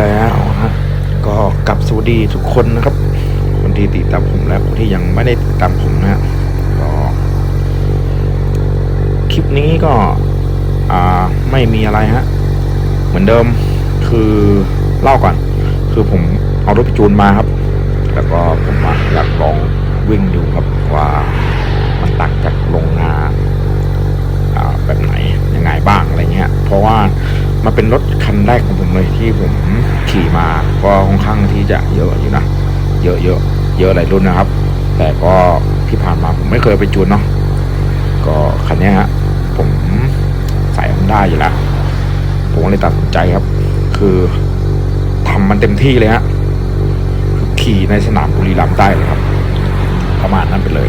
แล้วฮะก็กลับสวัสดีทุกคนนะครับ คนที่ติดตามผมและคนที่ยังไม่ได้ติดตามผมนะฮะก็คลิปนี้ก็อ่าไม่มีอะไรฮะเหมือนเดิมคือเล่าก่อน คือผมเอารถไปจูนมาครับ แล้วก็ผมว่าอยากลองวิ่งดูครับว่ามันต่างจากโรงงานแบบไหนยังไงบ้างอะไรเงี้ยเพราะว่า มันเป็นรถคันแรกของผมเลยที่ผมขี่มาก็ค่อนข้างที่จะเยอะอยู่นะ เยอะเยอะเยอะหลายรุ่นนะครับ แต่ก็ที่ผ่านมาผมไม่เคยไปจูนเนาะก็คันนี้ฮะผมใส่มันได้อยู่แล้วผมเลยตัดสินใจครับ คือทำมันเต็มที่เลยฮะขี่ในสนามบุรีรัมย์ได้เลยครับ ประมาณนั้นไปเลย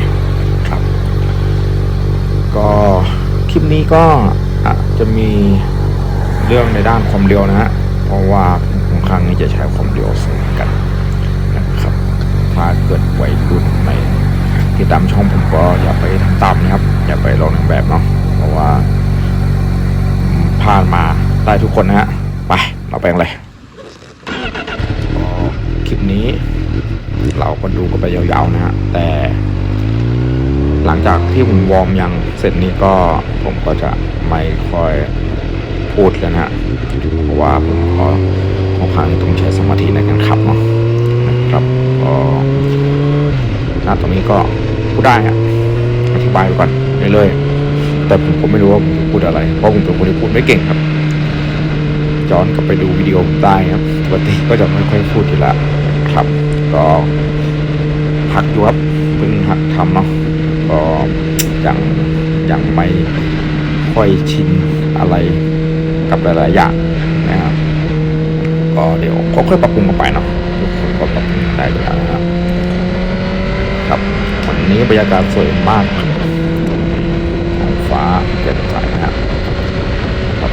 ครับ ก็คลิปนี้ก็จะมี เรื่องในด้านความเร็วนะฮะเพราะว่าผมค่อนข้างนี้จะใช้ความเร็วสูงกันนะครับถ้าเกิดวัยรุ่นในที่ตามช่องผมก็อย่าไปทำตามนะครับอย่าไปลองทำแบบเนาะเพราะว่าผ่านมาได้ทุกคนนะฮะไปเราแปลงเลยคลิปนี้ เราก็ดูกันไปยาวๆนะฮะแต่ หลังจากที่ผมวอร์มยังเสร็จนี้ก็ผมก็จะไม่ค่อย พูดแล้วนะเพราะว่าผมก็ค่อนข้างต้องใช้สมาธิในการขับเนาะนะครับก็หน้าตรงนี้ก็พูดได้อะอธิบายไปก่อนเรื่อยๆแต่ผมไม่รู้ว่าผมพูดอะไร เพราะผมเป็นคนที่พูดไม่เก่งครับย้อนกลับไปดูวิดีโอผมได้ครับปกติก็จะไม่ค่อยพูดอยู่แล้วครับ ก็หักอยู่ครับเพิ่งหัดทำเนาะก็ยังยังไม่ค่อยชินอะไร กับหลายๆอย่างนะครับก็เดี๋ยวค่อยๆปรับปรุงกันไปเนาะทุกคนก็ปรับปรุงได้อยู่แล้วนะครับครับวันนี้บรรยากาศสวยมากท้องฟ้าแจ่มใสนะครับครับ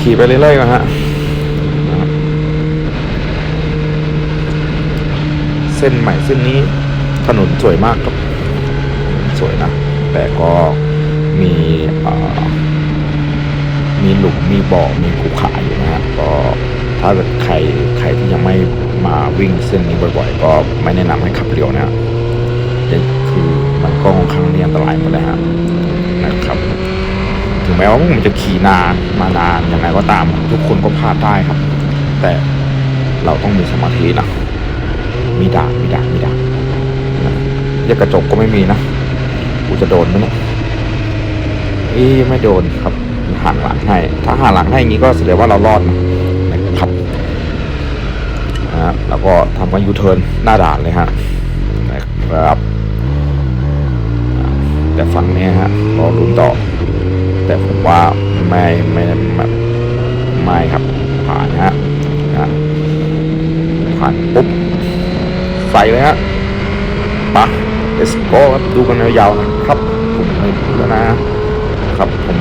ขี่ไปเรื่อยๆก่อนฮะนะเส้นใหม่เส้นนี้ถนนสวยมากครับ สวยนะ แต่ก็ มีเอ่อมีหลุมมีบ่อมีขูขาอยู่นะฮะก็ถ้าเกิดใครใครที่ยังไม่มาวิ่งเส้นนี้บ่อย ๆ ก็ไม่แนะนำให้ขับเร็วนะฮะคือมันก็ค่อนข้างที่อันตรายหมดเลยฮะนะครับ ถึงแม้ว่าผมจะขี่นานมานานยังไงก็ตามทุกคนก็พลาดได้ครับ แต่เราต้องมีสมาธินะมีด่ามีด่ามีด่านนะยกระจกก็ไม่มีนะกูจะโดนไหมเนี่ย เอ้ไม่โดนครับห่างหลังให้ ถ้าห่างหลังให้อย่างนี้ก็แสดงว่าเรารอดนะครับนะแล้วก็ทำการยูเทิร์นหน้าด่านเลยฮะนะครับแต่ฝั่งนี้ฮะรอลุ้นต่อ แต่ผมว่าไม่ไม่ไม่ไม่ครับผ่านฮะนะผ่านปุ๊บใส่เลยฮะปะ let's go ครับดูกันยาวๆนะครับผมไม่พูดแล้วนะ ครับผม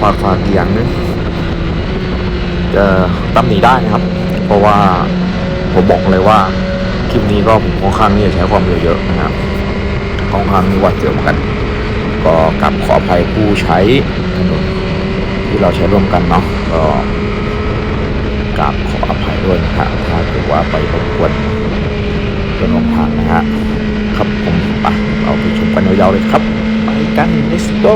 ฝากฝากอย่างนึงจะตำหนีได้นะครับ เพราะว่าผมบอกเลยว่าคลิปนี้ก็ผมค่อนข้างที่จะใช้ความเร็วเยอะนะครับค่อนข้างมีหวัดเสียวเหมือนกัน ก็กลับขออภัยผู้ใช้ถนนที่เราใช้ร่วมกันเนาะก็กราบขออภัยด้วยนะฮะถ้าเกิดว่าไปรบกวนเพื่อนร่วมทางนะฮะ ครับผมไปเราไปชม กันยาวๆเลยครับ ไปกัน let's go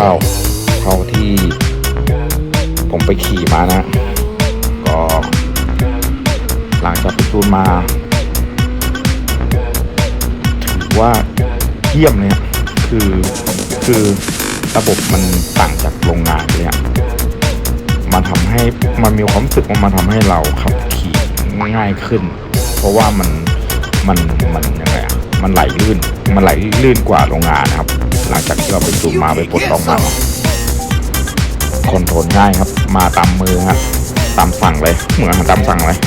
ร่าวๆเท่าที่ผมไปขี่มานะ ก็หลังจากไปจูนมา ถือว่าเยี่ยมเลยอะคือคือระบบมันต่างจากโรงงานเลยอะมันทำให้มันมีความรู้สึกว่ามันทำให้เราขับขี่ง่ายขึ้น เพราะว่ามันมันมันยังไงอะมันไหลลื่น มันไหลลื่นกว่าโรงงานนะครับ หลังจากที่เราไปจุ่มมาไปปลดล็อกมาคนโทนง่ายครับ มาตามมือฮะตามสั่งเลยเหมือนตามสั่งเลย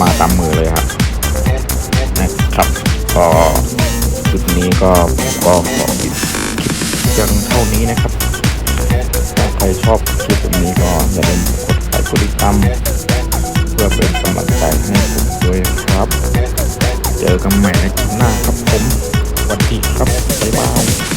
มาตามมือเลยครับนะครับก็คลิปนี้ก็ผมก็ขอปิดคลิปยังเท่านี้นะครับถ้าใครชอบคลิปแบบนี้ก็อย่าลืมกดไลค์กดติดตามเพื่อเป็นกำลังใจให้ผมด้วยครับ เจอกันใหม่ในคลิปหน้าครับผม วันที่ครับบ๊ายบาย